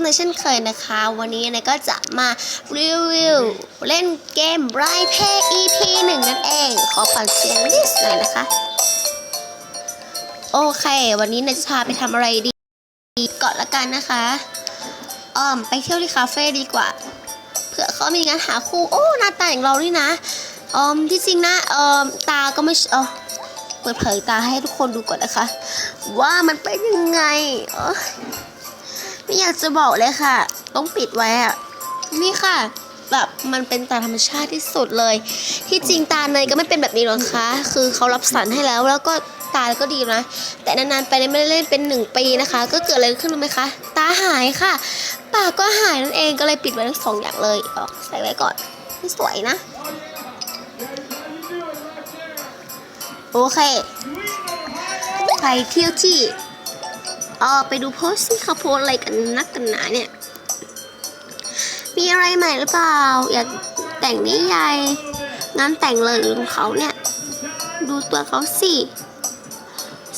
นในเช่นเคยนะคะ วันนี้เนยก็จะมารีวิวเล่นเกม Bright Pay EP หนึ่งนั่นเอง ขอปั่นเสียงนิดหน่อยนะคะ โอเค วันนี้เนยจะพาไปทำอะไรดีก่อนละกันนะคะอ้อมไปเที่ยวที่คาเฟ่ดีกว่าเผื่อเขามีงานหาคู่โอ้หน้าตาอย่างเรานี่นะออมที่จริงนะเออตาก็ไม่เออเปิดเผยตาให้ทุกคนดูก่อนนะคะ ว่ามันเป็นยังไงอ้ย ไม่อยากจะบอกเลยค่ะ ต้องปิดไว้อะนี่ค่ะ แบบมันเป็นตาธรรมชาติที่สุดเลย ที่จริงตาเนยก็ไม่เป็นแบบนี้หรอกคะ คือเขารับสรรให้แล้วแล้วก็ตาก็ดีนะ แต่นานๆไปเนยไม่ได้เล่นเป็นหนึ่งปีนะคะ ก็เกิดอะไรขึ้นรู้ไหมคะ ตาหายค่ะ ปากก็หายนั่นเองก็เลยปิดไว้ทั้งสองอย่างเลยเออใส่ไว้ก่อนไม่สวยนะ โอเค ไปเที่ยวที่ เออไปดูโพสที่เขาโพสอะไรกันนักกันหนาเนี่ย มีอะไรใหม่หรือเปล่า อยากแต่งนิยายงานแต่งเลยของเขาเนี่ย ดูตัวเขาสิ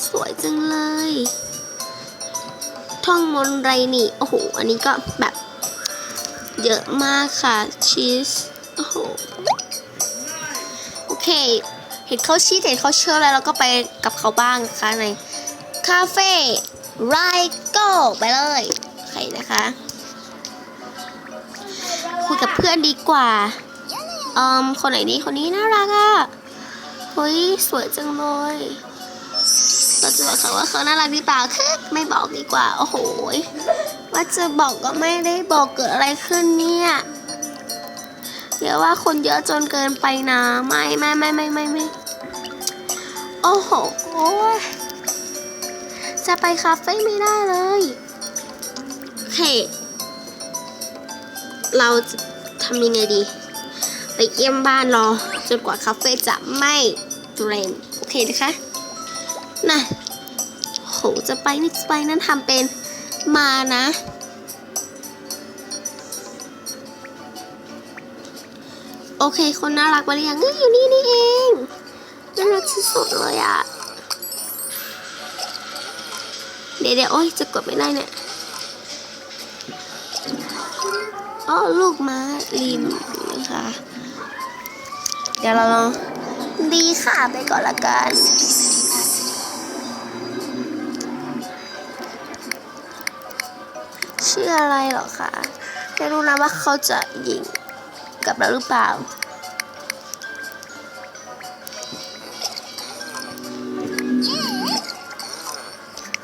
สวยจังเลย ท่องมนไรนี่ โอ้โห อันนี้ก็แบบ เยอะมากค่ะ ชีส โอ้โห โอเคเห็นเขาชี้เห็นเขาเชื่อแล้วเราก็ไปกับเขาบ้างนะคะในคาเฟ่ ไรโก้ไปเลยโอเคนะคะ คุยกับเพื่อนดีกว่าอืมคนไหนดีคนนี้น่ารักอะ่ะเฮ้ยสวยจังเลยเราจะบอกเขาว่าเขาน่ารักหรือเปล่าคือไม่บอกดีกว่า โอ้โหยว่าจะบอกก็ไม่ได้บอกเกิดอะไรขึ้นเนี่ยเดี๋ยวว่าคนเยอะจนเกินไปนะ ไม่ไม่ไม่ไม่ไม่ไม่โอ้โหโอ้ย จะไปคาเฟ่ไม่ได้เลยโอเคเราจะทำยังไงดี ไปเยี่ยมบ้านรอ จนกว่าคาเฟ่จะไม่เรนโอเคนะคะน่ะโหจะไปนี่จะไปนั่นทำเป็นมานะ โอเค คนน่ารักมาหรือยังอยู่นี่นี่เองน่ารักที่สุดเลยอะ เดี๋ยวเดี๋ยวโอ้ยจะกดไม่ได้เนี่ยอ๋อลูกม้าริมนะคะเดี๋ยวเราลองดีค่ะไปก่อนละกันชื่ออะไรเหรอคะไม่รู้นะว่าเขาจะยิงกับเราหรือเปล่า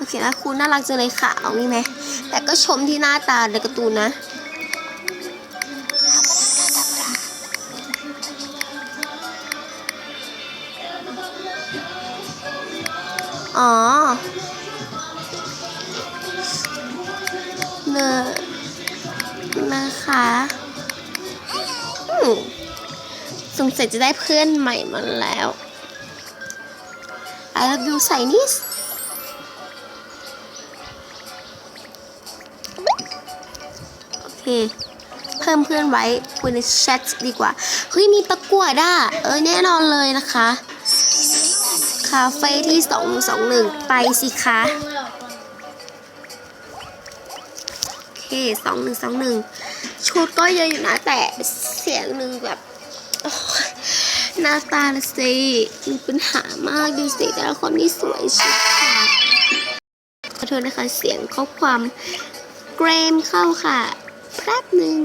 โอเคนะคุณน่ารักจังเลยค่ะเอางี้ไหมแต่ก็ชมที่หน้าตาในการ์ตูนนะอ๋อเนอนะคะสงสัยจะได้เพื่อนใหม่มาแล้ว I love you ใเค เพิ่มเพื่อนไว้คุยในแชทดีกว่า เฮ้ยมีประกวดอะ เออแน่นอนเลยนะคะ คาเฟ่ที่221ไปสิคะโอเค2121ชุดก็เยอะอยู่นะแต่เสียงหนึ่งแบบหน้าตาละสิมีปัญหามากดูสิแต่ละคนนี่สวยชิบค่ะขอโทษนะคะเสียงข้อความเกรมเข้าค่ะ แป๊บหนึ่ง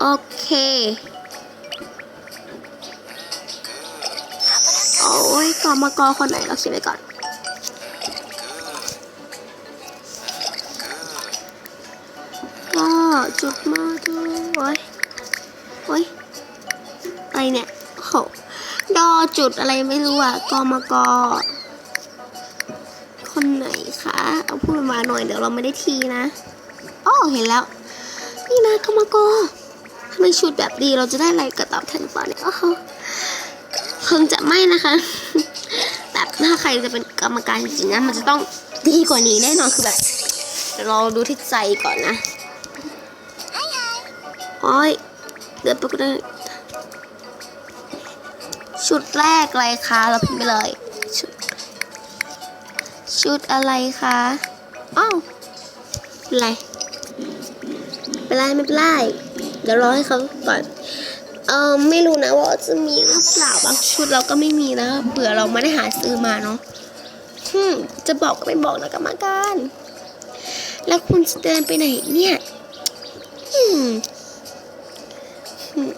โอเค โอ้ยกอมากอคนไหนเราเขียนไว้ก่อนก็จุดมาด้วยโอ้ยอะไรเนี่ยโหดอจุดอะไรไม่รู้อะกอมากอ คนไหนคะเอาพูดมาหน่อยเดี๋ยวเราไม่ได้ทีนะอ๋อเห็นแล้ว นี่นะกอมากอทำไมชุดแบบดีเราจะได้อะไรกระตอบแทนหรือเปล่าเนี่ยโอ้โหคงจะไม่นะคะแต่ถ้าใครจะเป็นกรรมการจริงๆนะมันจะต้องดีกว่านี้แน่นอนคือแบบเราดูที่ใจก่อนนะโอ้ยเดือดปุ๊บเลยชุดแรกเลยค่ะเราพิมพ์ไปเลย ชุดอะไรคะอ้าวเป็นไรเป็นไรไม่เป็นไรเดี๋ยวรอให้เขาก่อนเออไม่รู้นะว่าจะมีหรือเปล่าบางชุดเราก็ไม่มีนะเผื่อเราไม่ได้หาซื้อมาเนาะฮึจะบอกก็ไม่บอกนะกรรมการ แล้วคุณจะเดินไปไหนเนี่ยอืมอืม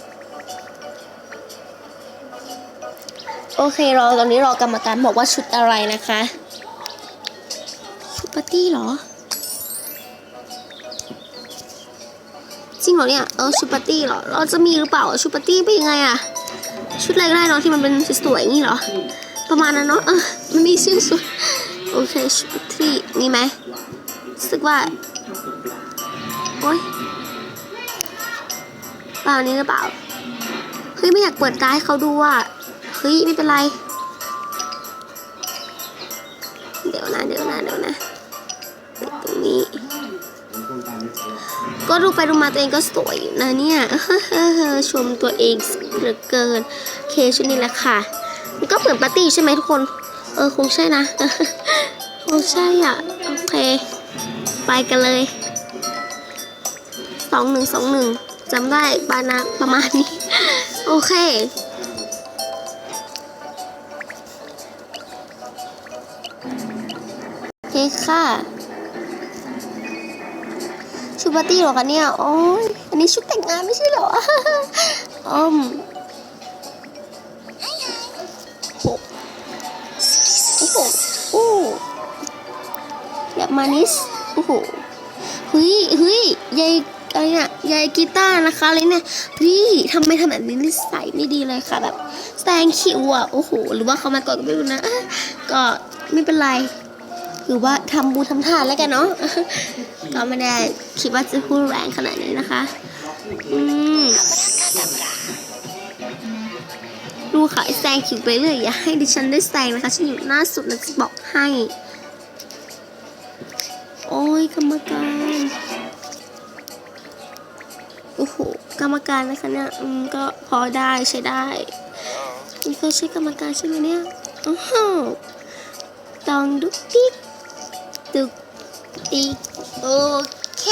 โอเครอตอนนี้รอกรรมการบอกว่าชุดอะไรนะคะาร์ตี้เหรอ จริงเหรอเนี่ย เออชุดปาร์ตี้เหรอ เราจะมีหรือเปล่าชุดปาร์ตี้เป็นยังไงอะชุดอะไรก็ได้เนาะที่มันเป็นสวยๆอย่างนี้เหรอ ประมาณนั้นเนาะเออมันมีชื่อชุดโอเคชุดปาร์ตี้มีไหมรู้สึกว่าโอ๊ยเปล่านี้หรือเปล่าเฮ้ยไม่อยากเปิดตาให้เขาดูอะเฮ้ยไม่เป็นไร เดี๋ยวนะเดี๋ยวนะเดี๋ยวนะ นี้ ก็ดูไปดูมาตัวเองก็สวยอยู่นะเนี่ยชมตัวเองเหลือเกินโอเคชุดนี้แหละค่ะ มันก็เหมือนปาร์ตี้ใช่ไหมทุกคน เออคงใช่นะคงใช่อะ โอเค ไปกันเลยสองหนึ่งสองหนึ่งจำได้บานะประมาณนี้ โอเคโอเคค่ะ ชุดปาร์ตี้เหรอคะเนี่ยโอ้ยอันนี้ชุดแต่งงานไม่ใช่เหรออืมโอ้โอ้โหโอ้แบบมานิสโอ้โหเฮ้ยเฮ้ยยายอะไรเนี่ยยายกีตาร์นะคะเลยเนี่ยพี่ทำไมทำแบบนี้นิสัยไม่ดีเลยค่ะแบบแซงคิวอะโอ้โหหรือว่าเขามาก่อนก็ไม่รู้นะก็ไม่เป็นไรคือว่าทำบุญทำทานแล้วกันเนาะ ก็ไม่ได้คิดว่าจะพูดแรงขนาดนี้นะคะ อืมดูค่ะแซงคิวไปเรื่อยอย่าให้ดิฉันได้แซงนะคะฉันอยู่หน้าสุดนะจะบอกให้ โอ้ยกรรมการโอ้โหกรรมการนะคะเนี่ยอืมก็พอได้ใช้ได้นี่เคยใช้กรรมการใช่ไหมเนี่ยโอ้โหตองดุกดิกดุก ดิกโอเค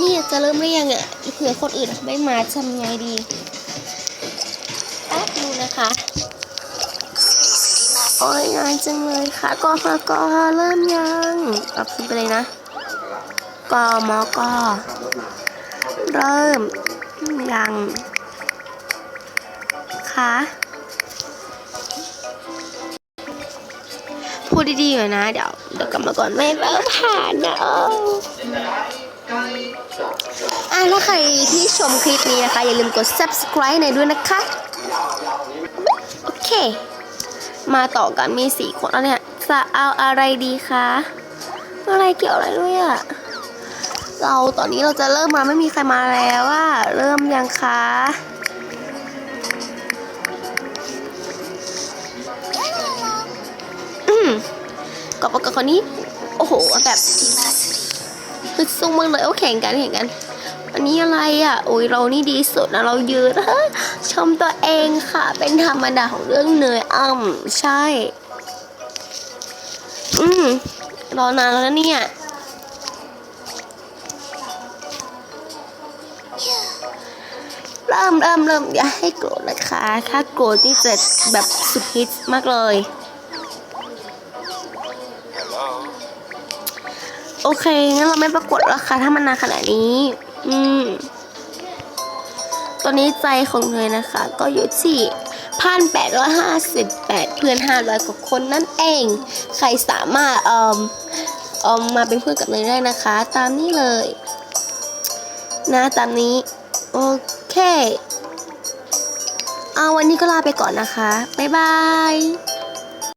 นี่จะเริ่มหรือยังอะเผื่อคนอื่นไม่มาทำไงดีแป๊บดูนะคะโอ้ยงานจังเลยค่ะกอฮกอเริ่มยังปรับไปเลยนะกอมอกอเริ่มยังค่ะ พูดดีๆหน่อยนะ เดี๋ยวเดี๋ยวกลับมาก่อนไม่เริ่มผ่านนะเอออะถ้าใครที่ชมคลิปนี้นะคะ อย่าลืมกด subscribe หน่อยด้วยนะคะ โอเค มาต่อกันมีสี่คนแล้วเนี่ยจะเอาอะไรดีคะอะไรเกี่ยวอะไรด้วยอะเราตอนนี้เราจะเริ่มมาไม่มีใครมาแล้วว่าเริ่มยังคะ กอบกับคนนี้ โอ้โหแบบคือซุ่มากเลยโอ้แข่งกันแข่งกัน อันนี้อะไรอะโอ้ยเรานี่ดีสุดนะเรายืนชมตัวเองค่ะ เป็นธรรมดาของเรื่องเหนื่อยอ่ำใช่ อืมรอนานแล้วเนี่ยเริ่มเริ่มเริ่มอย่าให้โกรธนะคะ ถ้าโกรธนี่จะแบบสุดฮิตมากเลย โอเค งั้นเราไม่ประกวดแล้วค่ะถ้ามันนานขนาดนี้ อืมตอนนี้ใจของเธอนะคะ ก็อยู่ที่พันแปดร้อยห้าสิบแปดเพื่อนห้าร้อยกว่าคนนั่นเอง ใครสามารถเอ่อเอ่อมาเป็นเพื่อนกับเนยได้นะคะ ตามนี้เลย นะตามนี้ โอเค เอาวันนี้ก็ลาไปก่อนนะคะ บ๊ายบาย